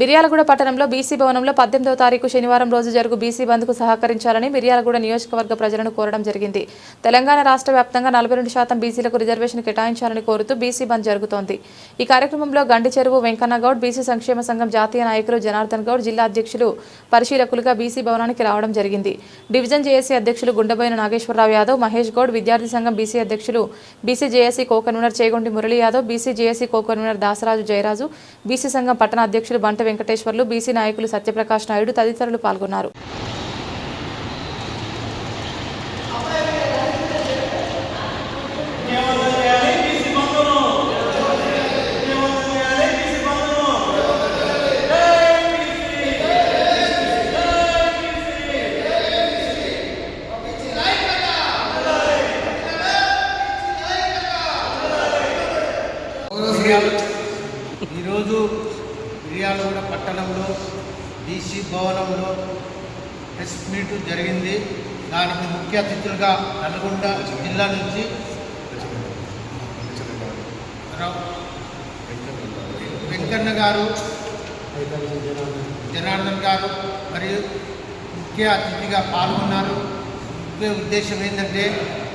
మిర్యాలగూడ పట్టణంలో బీసీ భవనంలో పద్దెనిమిదవ తారీఖు శనివారం రోజు జరుగు బీసీ బంద్కు సహకరించాలని మిర్యాలగూడ నియోజకవర్గ ప్రజలను కోరడం జరిగింది. తెలంగాణ రాష్ట్ర వ్యాప్తంగా నలభై రెండు శాతం బీసీలకు రిజర్వేషన్ కేటాయించాలని కోరుతూ బీసీ బంద్ జరుగుతోంది. ఈ కార్యక్రమంలో గండి చెరువు వెంకన్నగౌడ్ బీసీ సంక్షేమ సంఘం జాతీయ నాయకులు జనార్దన్ గౌడ్ జిల్లా అధ్యక్షులు పరిశీలకులుగా బీసీ భవనానికి రావడం జరిగింది. డివిజన్ జేఏసీ అధ్యక్షులు గుండబోయిన నాగేశ్వరరావు యాదవ్ మహేష్ గౌడ్ విద్యార్థి సంఘం బీసీ అధ్యక్షులు BC JAC co convener Chegondi Murali Yadav BC JAC co convener Dasaraju Jayaraju BC సంఘం పట్టణ అధ్యక్షులు బంట వెంకటేశ్వర్లు బీసీ నాయకులు సత్యప్రకాష్ నాయుడు తదితరులు పాల్గొన్నారు మిర్యాల ఈరోజు మిర్యాలగూడ పట్టణంలో డీసీ భవనంలో ప్రెస్ మీట్ జరిగింది. దానికి ముఖ్య అతిథులుగా నల్గొండ జిల్లా నుంచి వెంకన్న గారు జనార్దన్ గారు మరియు ముఖ్య అతిథిగా పాల్గొన్నారు. ముఖ్య ఉద్దేశం ఏంటంటే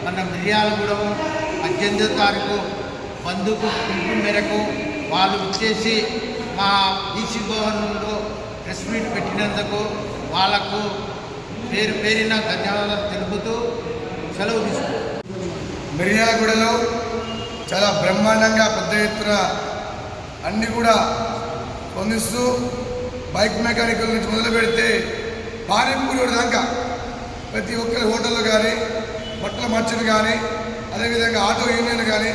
మన మిర్యాలగూడెం పద్దెనిమిదో తారీఖు బంధుకు పిలుపు మేరకు వాళ్ళు ఇచ్చేసి మా డీసీ భవనంలో ప్రెస్ మీట్ పెట్టినందుకు వాళ్ళకు పేరు పేరిన ధన్యవాదాలు తెలుపుతూ సెలవు తీసుకుంటాం మిర్యాగూడలో చాలా బ్రహ్మాండంగా పెద్ద ఎత్తున అన్నీ కూడా పొందిస్తూ బైక్ మెకానికల్ నుంచి మొదలు పెడితే పానీపూరి దాకా ప్రతి ఒక్కరి హోటళ్ళు కానీ బట్టల మర్చెలు కానీ అదేవిధంగా ఆటో యూనియన్లు కానీ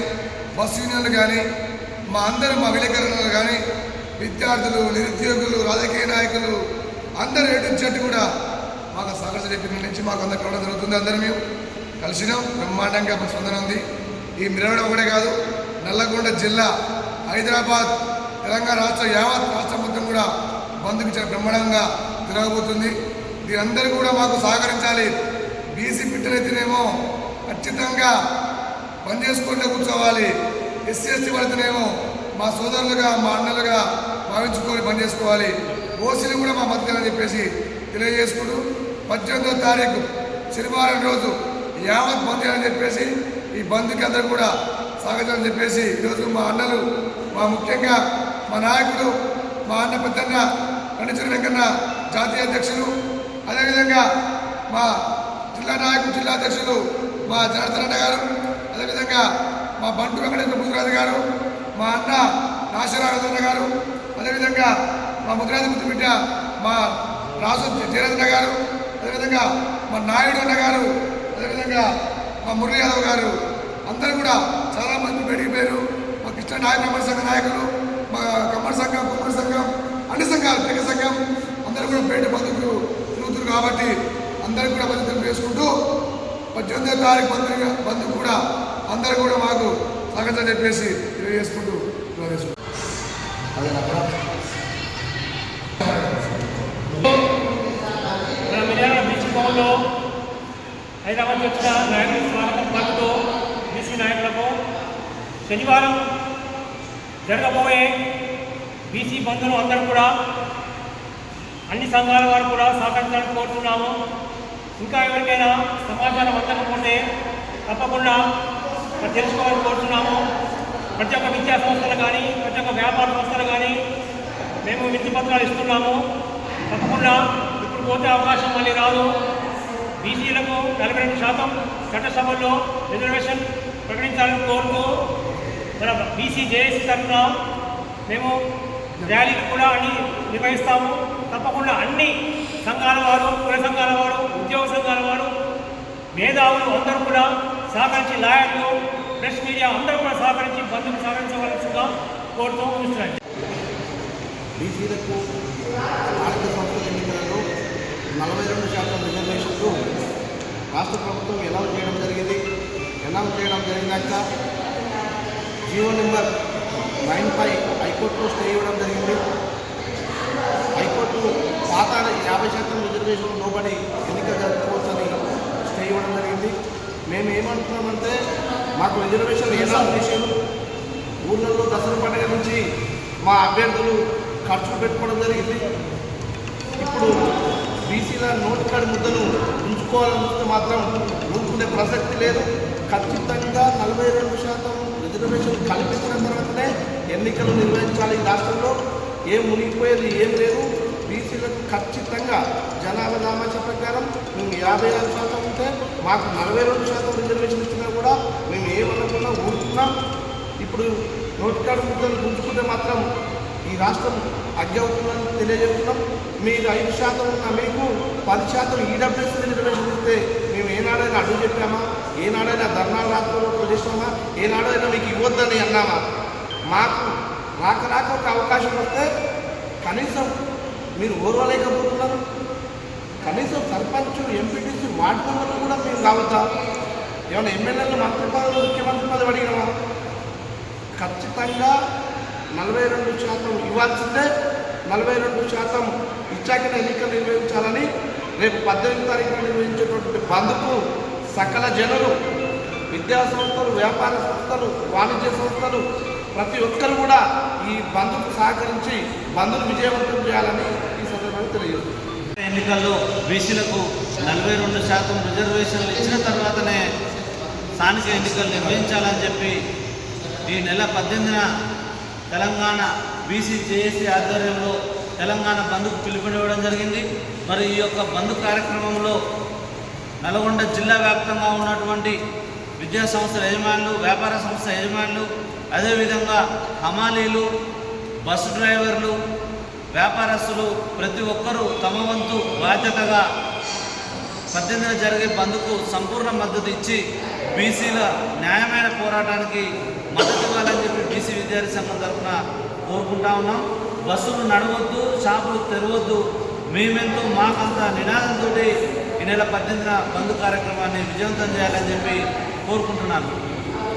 బస్ యూనియన్లు కానీ మా అందరూ మా విలేకరులు కానీ విద్యార్థులు నిరుద్యోగులు రాజకీయ నాయకులు అందరూ ఏడు కూడా మాకు సాగర్ చెప్పిన నుంచి మాకు అందరు కలవడం జరుగుతుంది. అందరం మేము కలిసినాం. బ్రహ్మాండంగా స్పందన ఉంది. ఈ మిరవడం ఒకటే కాదు నల్లగొండ జిల్లా హైదరాబాద్ తెలంగాణ రాష్ట్ర యావత్ రాష్ట్ర మొత్తం కూడా బంధుకు బ్రహ్మాండంగా తిరగబోతుంది. మీరందరూ కూడా మాకు సహకరించాలి. బీసీ బిడ్డలైతేనేమో ఖచ్చితంగా పని చేసుకుంటూ కూర్చోవాలి. ఎస్సీ ఎస్టీ పడితేనేమో మా సోదరులుగా మా అన్నలుగా భావించుకొని పని చేసుకోవాలి ఓసీలు కూడా మా మద్దతులని చెప్పేసి తెలియజేసుకుంటూ పద్దెనిమిదో తారీఖు శనివారం రోజు యావత్ బంద్ అని చెప్పేసి ఈ బంద్కి అందరూ కూడా స్వాగతం చెప్పేసి ఈరోజు మా అన్నలు మా ముఖ్యంగా మా నాయకుడు మా అన్న పెద్దన్న కండిచూరి వెంకన్న జాతీయ అధ్యక్షులు అదేవిధంగా మా జిల్లా నాయకుడు జిల్లా అధ్యక్షులు మా జనార్దన్ గారు అదేవిధంగా మా బంటు వెంకటేశ్వర ముద్రాజు గారు మా అన్న నాశరాఘవేంద్ర గారు అదేవిధంగా మా ముద్రాజు ముద్దు బిడ్డ మా రాజు జయరత్న గారు అదేవిధంగా మా నాయుడు అన్న గారు అదేవిధంగా మా మురళీ యాదవ్ గారు అందరూ కూడా చాలామంది పెరిగిపోయారు మా కృష్ణ నాయక కమ్మడి సంఘ నాయకులు మా కమ్మడి సంఘం కుమ్మడి సంఘం అన్ని సంఘాలు పెద్ద సంఘం అందరూ కూడా పేట బంధువులు తిరుగుతున్నారు కాబట్టి అందరూ కూడా బంధువులు వేసుకుంటూ పద్దెనిమిదో తారీఖు బంధు బంధువు కూడా అందరూ కూడా మాకు స్వాగతం చెప్పేసి తెలియజేసుకుంటూ చేసుకుంటూ అదే మిర్యాల బీచ్ హైదరాబాద్ వచ్చిన నాయకులు స్వాగతం పలుకుతూ బీసీ నాయకులకు శనివారం జరగబోయే బీసీ బంధువులు అందరూ కూడా అన్ని సంఘాల వారు కూడా సహకరించాలని కోరుతున్నాము. ఇంకా ఎవరికైనా సమాచారం అందకపోతే తప్పకుండా తెలుసుకోవాలని కోరుతున్నాము. ప్రతి ఒక్క విద్యా సంస్థలు కానీ ప్రతి ఒక్క వ్యాపార సంస్థలు కానీ మేము విద్య పత్రాలు ఇస్తున్నాము. తప్పకుండా ఇప్పుడు పోతే అవకాశం మళ్ళీ రాదు. బీసీలకు నలభై రెండు శాతం చట్టసభల్లో రిజర్వేషన్ ప్రకటించాలని కోరుతూ మన బీసీ జేఏసీ తరఫున మేము ర్యాలీలు కూడా అన్ని నిర్వహిస్తాము. తప్పకుండా అన్ని సంఘాల వారు కుల సంఘాల వారు ఉద్యోగ సంఘాల వారు మేధావులు అందరూ కూడా సహకరించి లాయర్లు ప్రెస్ మీడియా అందరూ కూడా సహకరించి బంధువులు సహకరించవలసిందిగా కోరుతూ ముగిస్తున్నాను. బీసీలకు స్థానిక సంస్థల ఎన్నికలలో నలభై రెండు శాతం రిజర్వేషన్లు రాష్ట్ర ప్రభుత్వం ఎలా చేయడం జరిగింది? ఎలా చేయడం జరిగినాక జియో నెంబర్ నైన్ ఫైవ్ హైకోర్టులో స్టే ఇవ్వడం జరిగింది. హైకోర్టు పాత యాభై శాతం రిజర్వేషన్ లోబడి ఎన్నిక జరుపుకోవచ్చని స్టే ఇవ్వడం జరిగింది. మేము ఏమంటున్నామంటే మాకు రిజర్వేషన్ ఎలా చేసారు ఊళ్ళల్లో దసరా పండుగ నుంచి మా అభ్యర్థులు ఖర్చులు పెట్టుకోవడం జరిగింది. ఇప్పుడు బీసీల నోట్ కాడి ముద్దను ఉంచుకోవాలని చూస్తే మాత్రం ఊరుకునే ప్రసక్తి లేదు. ఖచ్చితంగా నలభై రెండు శాతం రిజర్వేషన్ కల్పించిన తర్వాతనే ఎన్నికలు నిర్వహించాలి రాష్ట్రంలో. ఏం మునిగిపోయేది ఏం లేదు. బీసీలకు ఖచ్చితంగా జనాభా నామాచ ప్రకారం మేము యాభై ఆరు శాతం ఉంటే మాకు నలభై రెండు శాతం రిజర్వేషన్ ఇచ్చిన కూడా మేము ఏమనుకున్నా ఊరుకున్నాం ఇప్పుడు నోటికాడు ముద్దలు గుంజుకుంటే మాత్రం ఈ రాష్ట్రం అగ్గవుతుందని తెలియజేస్తున్నాం. మీరు ఐదు శాతం ఉన్న మీకు పది శాతం ఈడబ్ల్యూఎస్ రిజర్వేషన్ ఇస్తే మేము ఏనాడైనా అడుగు చెప్పామా? ఏనాడైనా ధర్నాలు రాష్ట్రంలో చేసామా ఏనాడైనా మీకు ఇవ్వద్దని అన్నామా? మాకు రాక రాక ఒక అవకాశం వస్తే కనీసం మీరు ఓర్వలేకపోతున్నారు. కనీసం సర్పంచ్ ఎంపీటీసీ వార్డు మెంబర్లు కూడా మేము కావద్దా? ఏమైనా ఎమ్మెల్యేలు మంత్రి పదవులు ముఖ్యమంత్రి పదవి అడిగినామా ఖచ్చితంగా నలభై రెండు శాతం ఇవ్వాల్సిందే నలభై రెండు శాతం ఇచ్చాకనే ఎన్నికలు నిర్వహించాలని రేపు పద్దెనిమిది తారీఖున నిర్వహించేటువంటి బంద్కు సకల జనులు విద్యా సంస్థలు వ్యాపార సంస్థలు వాణిజ్య సంస్థలు ప్రతి ఒక్కరు కూడా ఈ బంద్కు సహకరించి బంద్ను విజయవంతం చేయాలని ఈ సందర్భంగా తెలియజేస్తుంది ఎన్నికల్లో బీసీలకు నలభై రెండు శాతం రిజర్వేషన్లు ఇచ్చిన తర్వాతనే స్థానిక ఎన్నికలు నిర్వహించాలని చెప్పి ఈ నెల పద్దెనిమిదిన తెలంగాణ బీసీ జేఏసీ ఆధ్వర్యంలో తెలంగాణ బంద్కు పిలుపునివ్వడం జరిగింది. మరి ఈ యొక్క బంద్ కార్యక్రమంలో నల్గొండ జిల్లా వ్యాప్తంగా ఉన్నటువంటి విద్యా సంస్థల యజమానులు వ్యాపార సంస్థ యజమానులు అదేవిధంగా హమాలీలు బస్సు డ్రైవర్లు వ్యాపారస్తులు ప్రతి ఒక్కరూ తమ వంతు బాధ్యతగా పద్దెనిమిదిన జరిగే బంద్కు సంపూర్ణ మద్దతు ఇచ్చి బీసీల న్యాయమైన పోరాటానికి మద్దతు ఇవ్వాలని చెప్పి బీసీ విద్యార్థి సంఘం తరఫున కోరుకుంటా ఉన్నాం. బస్సులు నడవద్దు షాపులు తెరవద్దు. మేమెంతో మాకంత నినాదంతో ఈ నెల పద్దెనిమిదిన బంద్ కార్యక్రమాన్ని విజయవంతం చేయాలని చెప్పి కోరుకుంటున్నాను.